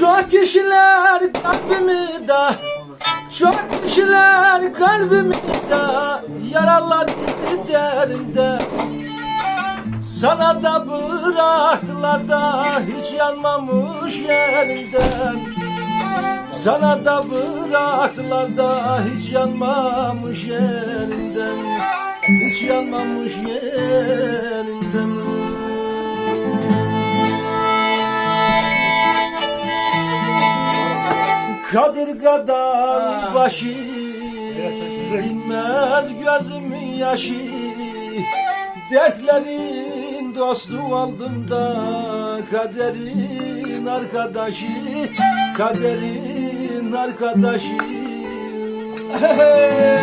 Çok kişiler kalbimi de Çok kişiler kalbimi de Yaraladı derinde Sana da bıraktılar da Hiç yanmamış yerinden Sana da bıraktılar da Hiç yanmamış yerinden Hiç yanmamış yerinden Kadir kadar başı Dinmez gözümün yaşı. Dertlerin dostu oldum da Kaderin arkadaşı. Kaderin arkadaşı. Yemişlerin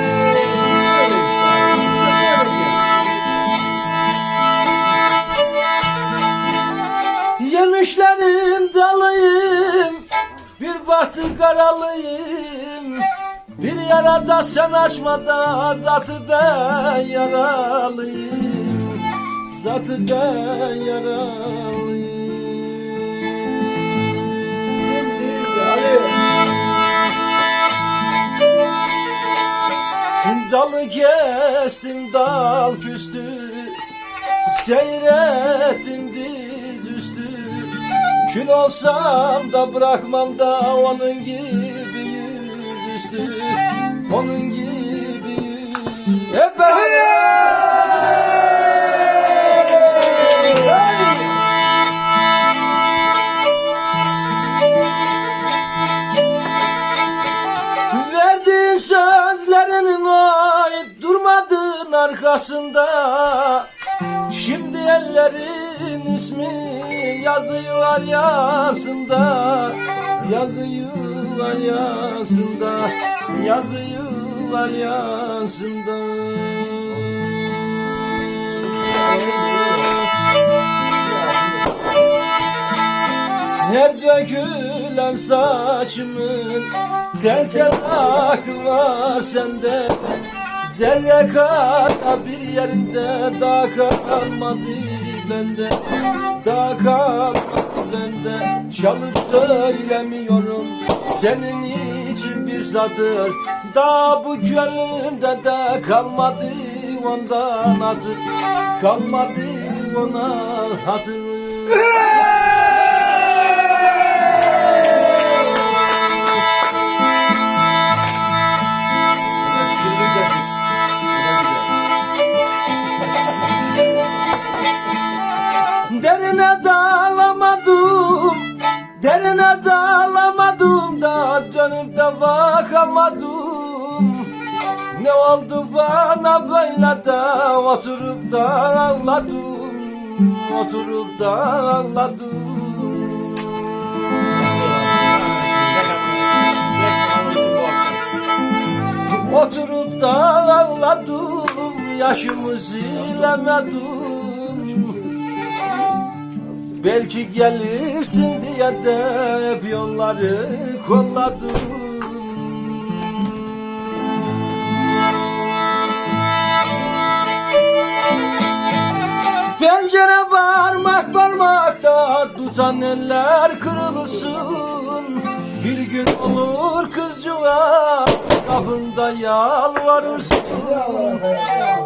Bahtı karalıyım. Bir yarada sen açmadan Zatı ben yaralıyım. Zatı ben yaralıyım. Dalı kestim dal küstü. Seyrettim üstü Kül olsam da bırakmam da onun gibi yüzüstü. Onun gibi Hep Verdiğin sözlerinin ay durmadın arkasında Şimdi ellerin ismi yazıyor alyasında Yazıyor alyasında Yazıyor alyasında Her dökülen saçımın Tel tel akı var sende? Zerre kadar bir yerinde Daha kalmadı bende Daha kalmadı bende Çalıp söylemiyorum Senin için bir satır Daha bu gönlümde de kalmadı ondan hatır. Kalmadı ona hatır dağlamadım da Dönüp de bakamadım. Ne oldu bana böyle de Oturup da ağladım. Oturup da ağladım. Oturup da ağladım. Yaşımı silemedim Belki gelirsin diye de hep yolları kolladım. Pencere parmak parmakta tutan eller kırılsın. Bir gün olur kızcığa kapında yalvarırsın.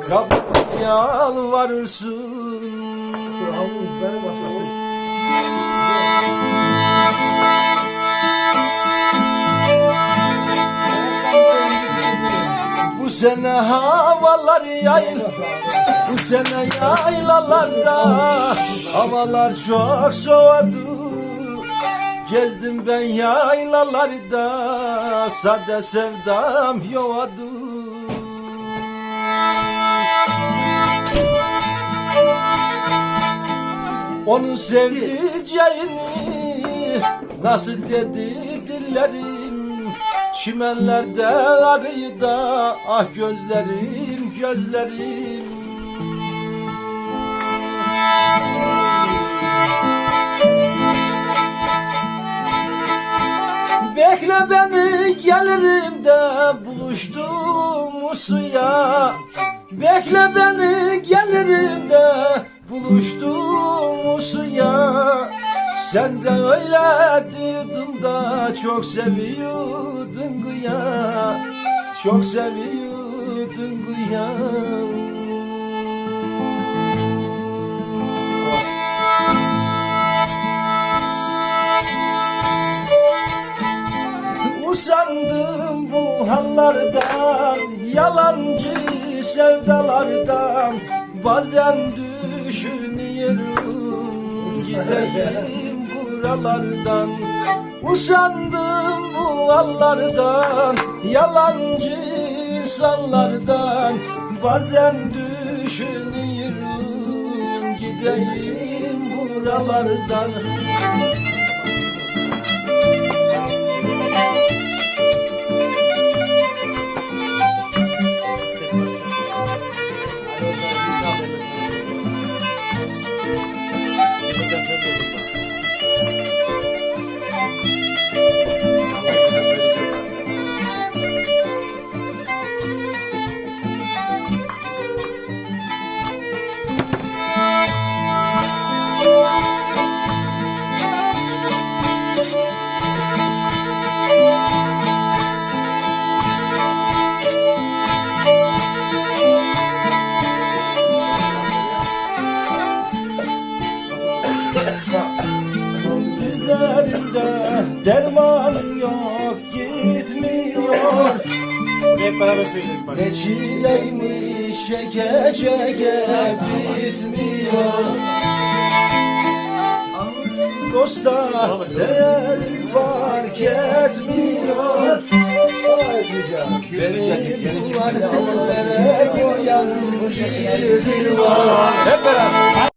Kapında yalvarırsın Bu sene havalar yayıl Bu sene yaylalarda Havalar çok soğudu. Gezdim ben yaylalarda Sade sevdam yoğadı Onu sevdiceğini Nasıl dedi dillerim? Çimenlerde arıyı Ah gözlerim gözlerim. Bekle beni gelirim de buluştuğum suya. Bekle beni gelirim de buluştuğum suya. Sen de öyle diyordun da çok seviyordun güya. Çok seviyordun güya. Usandım bu hallardan Yalancı sevdalardan. Bazen Gideyim buralardan Usandım bu hallardan Yalancı insanlardan. Bazen düşünüyorum Gideyim buralardan yok gitmiyor. Hep beraber söyleyelim bak. Ne çileymiş çeke çeke bitmiyor Dosta değerim fark etmiyor. Beni bu hallere koyan bir var. Hep beraber